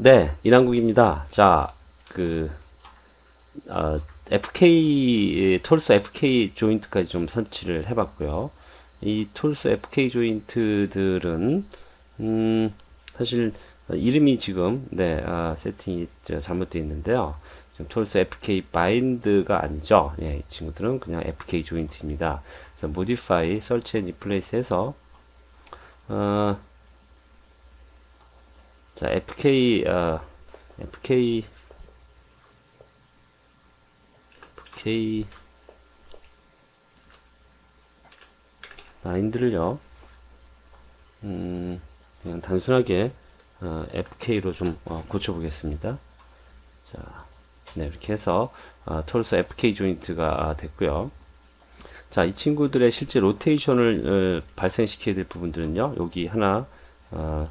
네, 이남국입니다. 자, 그, 어, FK, 톨스 FK 조인트까지 좀 설치를 해봤고요. 이 톨스 FK 조인트들은, 음, 사실, 이름이 지금, 네, 아, 세팅이 저 잘못되어 있는데요. 지금 톨스 FK 바인드가 아니죠. 예, 이 친구들은 그냥 FK 조인트입니다. 그래서 modify, search and replace 해서, 어, 자, FK, 어, FK, FK, 마인드를요, 음, 그냥 단순하게, 어, FK로 좀, 어, 고쳐보겠습니다. 자, 네, 이렇게 해서, 어, 톨스 FK 조인트가 됐고요. 자, 이 친구들의 실제 로테이션을 어, 발생시켜야 될 부분들은요, 여기 하나, 어,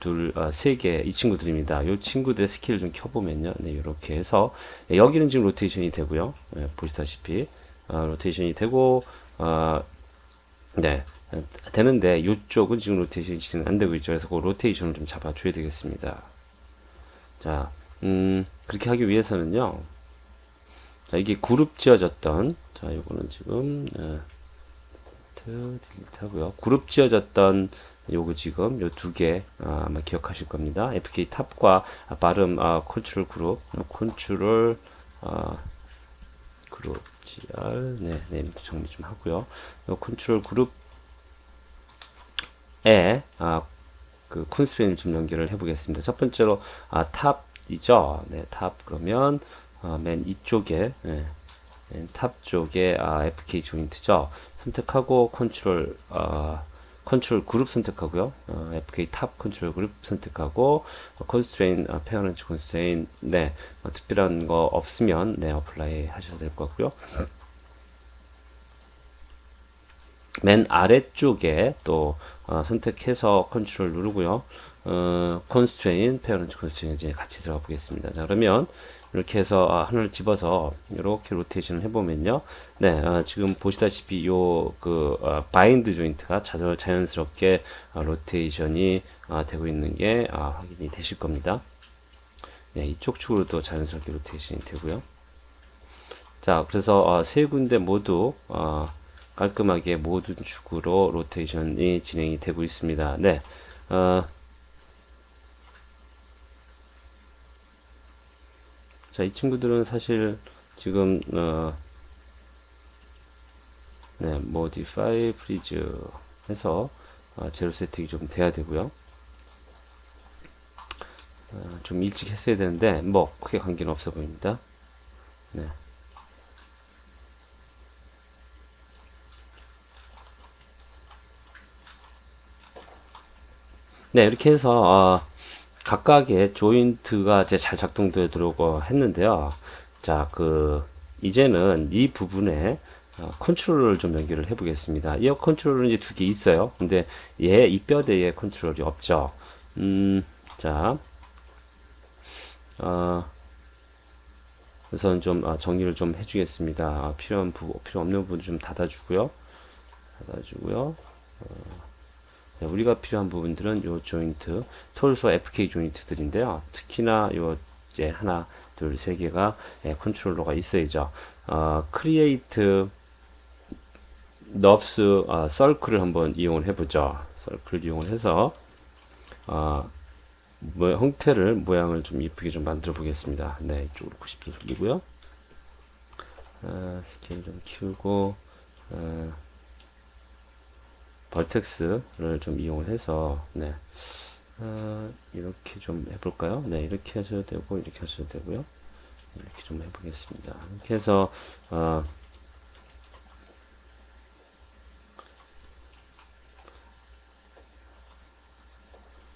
둘, 아, 세 개, 이 친구들입니다. 이 친구들의 스킬을 좀 켜보면요. 네, 이렇게 해서, 네, 여기는 지금 로테이션이 되고요. 네, 보시다시피, 아, 로테이션이 되고, 아, 네, 되는데, 이쪽은 지금 로테이션이 진행 안 되고 있죠. 그래서 그 로테이션을 좀 잡아줘야 되겠습니다. 자, 음, 그렇게 하기 위해서는요. 자, 이게 그룹 지어졌던, 자, 요거는 지금, 네, 딜리트 하고요. 그룹 지어졌던, 요거 지금 요 두 개 아, 마 기억하실 겁니다. FK 탑과 아, 발음 아, 컨트롤 그룹 컨트롤 아, 그룹 GR 네, 네 정리 좀 하고요. 요 컨트롤 그룹에 아, 그 컨스트레인을 좀 연결을 해보겠습니다. 첫 번째로 아, 탑이죠. 네, 탑 그러면 아, 맨 이쪽에 네, 맨 탑 쪽에 아, FK 조인트죠. 선택하고 컨트롤 아, 컨트롤 그룹 선택하고요. 어, FK 탑 컨트롤 그룹 선택하고 컨스트레인 어, 페어런트 컨스트레인 네 어, 특별한 거 없으면 네 어플라이 하셔도 될 것 같고요. 맨 아래쪽에 또 어, 선택해서 컨트롤 누르고요. 어, 컨스트레인 페어런트 컨스트레인 이제 같이 들어가 보겠습니다. 자 그러면 이렇게 해서 아, 하나를 집어서 이렇게 로테이션을 해보면요. 네, 아, 지금 보시다시피 요그 어, 바인드 조인트가 자, 자연스럽게 아, 로테이션이 아, 되고 있는 게 아, 확인이 되실 겁니다. 네, 이쪽 축으로도 자연스럽게 로테이션이 되고요. 자, 그래서 어, 세 군데 모두 어, 깔끔하게 모든 축으로 로테이션이 진행이 되고 있습니다. 네. 어, 자, 이 친구들은 사실 지금 어, 네, modify freeze 해서 어, 제로 세팅이 좀 돼야 되고요. 어, 좀 일찍 했어야 되는데 뭐 크게 관계는 없어 보입니다. 네. 네, 이렇게 해서 어, 각각의 조인트가 이제 잘 작동되도록 했는데요. 자, 그 이제는 이 부분에 어, 컨트롤을 좀 연결을 해 보겠습니다. 이 컨트롤은 이제 두 개 있어요. 근데 얘 이 뼈대에 컨트롤이 없죠. 음, 자, 어, 우선 좀 아, 정리를 좀 해주겠습니다. 아, 필요한 부 필요 없는 부분 좀 닫아주고요. 닫아주고요. 어, 네, 우리가 필요한 부분들은 요 조인트, 톨소 FK 조인트들인데요. 특히나 요 이제 하나, 둘, 세 개가 예, 컨트롤러가 있어야죠. 어, 크리에이트 넙스 어, 서클을 한번 이용을 해보죠. 서클 이용을 해서 어, 뭐, 형태를 모양을 좀 이쁘게 좀 만들어 보겠습니다. 네, 이쪽으로 90도 돌리고요. 어, 스케일 좀 키우고 어, 벌텍스를 좀 이용을 해서 네 어, 이렇게 좀 해볼까요? 네 이렇게 하셔도 되고 이렇게 하셔도 되고요. 이렇게 좀 해보겠습니다. 이렇게 해서 어,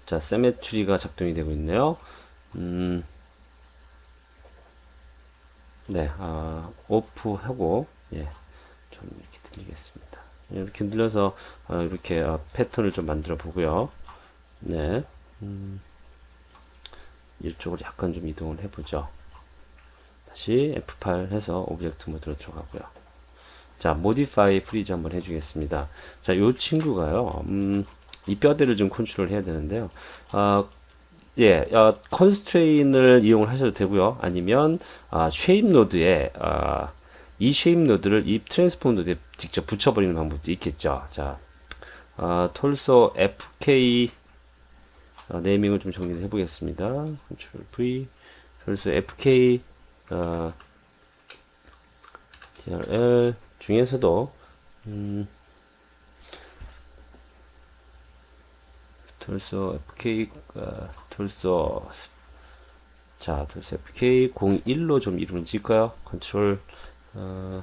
자 세메트리가 작동이 되고 있네요. 음, 네, 아, 오프하고 예, 좀 이렇게 들리겠습니다. 이렇게 늘려서 어, 이렇게 어, 패턴을 좀 만들어 보고요. 네. 음, 이쪽으로 약간 좀 이동을 해보죠. 다시 F8 해서 오브젝트 모드로 들어가고요. 자, modify freeze 한번 해주겠습니다. 자, 요 친구가요, 음, 이 뼈대를 좀 컨트롤 해야 되는데요. 어, 예, 어, 컨스트레인을 이용을 하셔도 되고요. 아니면 아, 쉐입 노드에 아, 이 쉐입 노드를 이 트랜스폼 노드에 직접 붙여버리는 방법도 있겠죠. 자, 아, 톨소 FK 어, 네이밍을 좀 정리를 해보겠습니다. Ctrl V 톨소 FK 어, DRL 중에서도 음, 톨소 FK 어, 톨소 자 톨소 FK 01로 좀 이름을 지을까요? 컨트롤 어,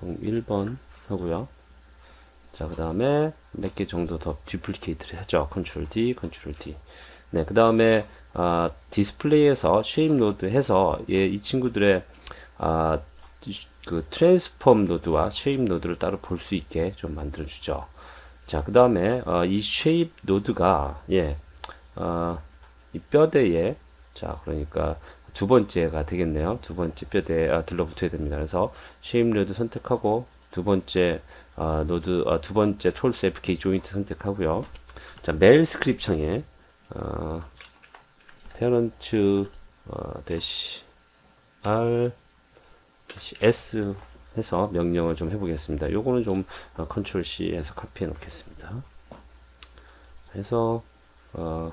01번 하고요. 자, 그 다음에 몇 개 정도 더 듀플리케이트를 하죠. 컨트롤 D, 컨트롤 D. 네, 그 다음에 아, 디스플레이에서 쉐입 노드 해서 예, 이 친구들의 아, 그 트랜스폼 노드와 쉐입 노드를 따로 볼 수 있게 좀 만들어 주죠. 자, 그 다음에 어, 이 쉐입 노드가 예, 어, 이 뼈대에 자, 그러니까 두 번째가 되겠네요. 두 번째 뼈대에 아, 들러붙어야 됩니다. 그래서 쉐입 노드 선택하고 두 번째 아, 노드 아, 두 번째 톨스 FK 조인트 선택하고요. 자, 메일 스크립 창에 어, 페런트 어, 대시 R 대시 S 해서 명령을 좀 해보겠습니다. 요거는 좀 어, 컨트롤 C 해서 카피해 놓겠습니다. 해서 어,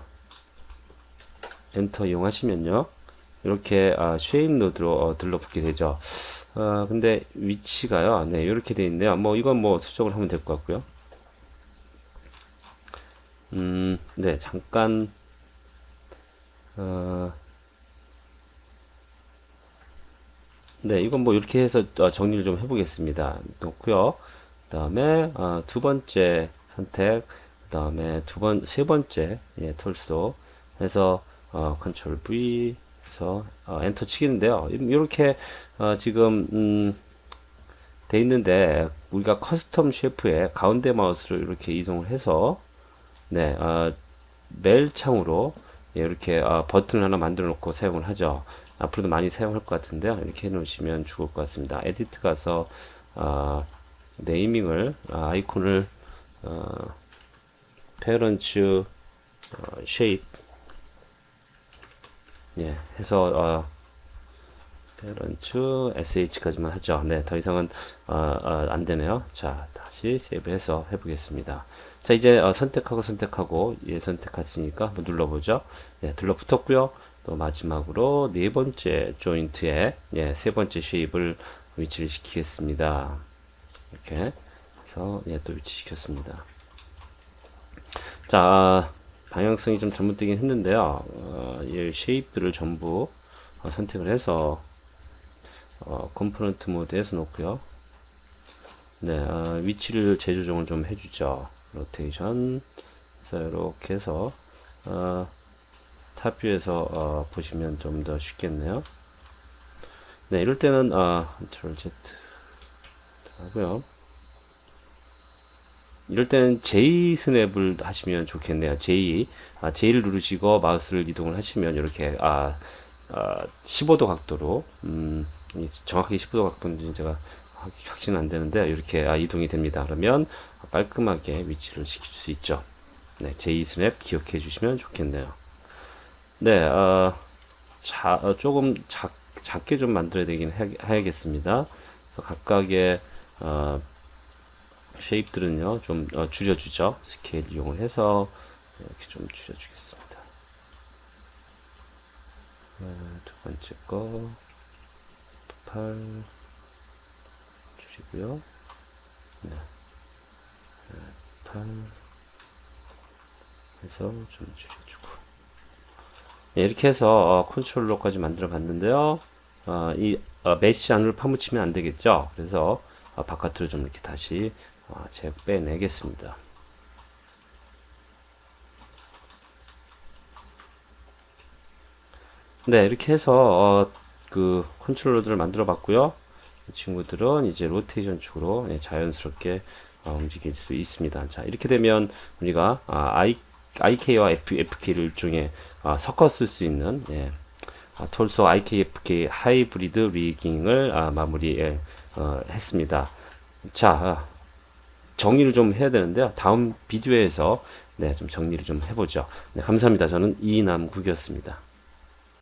엔터 이용하시면요. 이렇게 아, 쉐입 노드로 어, 들러붙게 되죠. 어, 근데 위치가요. 네, 이렇게 돼 있네요. 뭐 이건 뭐 수정을 하면 될 것 같고요. 음, 네, 잠깐 어, 네, 이건 뭐 이렇게 해서 어, 정리를 좀 해보겠습니다. 놓고요. 그 다음에 어, 두 번째 선택, 그 다음에 두 번, 세 번째 예, 톨소 해서 어, 컨트롤 V 해서 어, 엔터 치기인데요. 이렇게 어, 지금 음, 돼 있는데 우리가 커스텀 셰프에 가운데 마우스를 이렇게 이동을 해서 네, 어, 멜 창으로 예, 이렇게 어, 버튼을 하나 만들어 놓고 사용을 하죠. 앞으로도 많이 사용할 것 같은데요. 이렇게 해 놓으시면 좋을 것 같습니다. 에디트 가서 어, 네이밍을 아, 아이콘을 어, 페런츠 어, 쉐입 예, 해서 어, 페런츠 sh까지만 하죠. 네, 더 이상은 어, 어, 안 되네요. 자, 다시 세이브해서 해보겠습니다. 자, 이제 어, 선택하고 선택하고 예, 선택하시니까 한번 눌러보죠. 예, 들러붙었고요. 또 마지막으로 네 번째 조인트에 예, 세 번째 쉐입을 위치를 시키겠습니다. 이렇게 해서 예, 또 위치시켰습니다. 자, 방향성이 좀 잘못되긴 했는데요. 어, 이 쉐입들을 전부 어, 선택을 해서 어, 컴포넌트 모드에서 놓고요. 네, 어, 위치를 재조정을 좀 해주죠. 로테이션. 이렇게 해서 어, 탑뷰에서 어, 보시면 좀 더 쉽겠네요. 네, 이럴 때는 어, Ctrl Z 하고요. 이럴 때는 J 스냅을 하시면 좋겠네요. J, 아, J를 누르시고 마우스를 이동을 하시면 이렇게 아, 아 15도 각도로 음, 정확하게 15도 각도인지 제가 확신 안 되는데 이렇게 아, 이동이 됩니다. 그러면 깔끔하게 위치를 시킬 수 있죠. 네, J 스냅 기억해 주시면 좋겠네요. 네, 어, 자, 어, 조금 작, 작게 좀 만들어야 되긴 해, 야 겠습니다 각각의 어, 쉐입들은요 좀 어, 줄여주죠. 스케일 이용을 해서 이렇게 좀 줄여주겠습니다. 어, 두 번째 거 8 줄이고요. 네. 8 해서 좀 줄여주고. 네, 이렇게 해서 어, 컨트롤러까지 만들어 봤는데요. 어, 이 어, 메시 안으로 파묻히면 안 되겠죠? 그래서 어, 바깥으로 좀 이렇게 다시 아, 제가 빼내겠습니다. 네, 이렇게 해서 어, 그 컨트롤러들을 만들어 봤고요. 이 친구들은 이제 로테이션 축으로 예, 자연스럽게 어, 움직일 수 있습니다. 자, 이렇게 되면 우리가 아, I, IK와 F, FK를 일종의 아, 섞어 쓸 수 있는 예, 아, 톨소 IKFK 하이브리드 리깅을 아, 마무리 예, 어, 했습니다. 자, 정리를 좀 해야 되는데요. 다음 비디오에서 네, 좀 정리를 좀 해보죠. 네, 감사합니다. 저는 이남국이었습니다.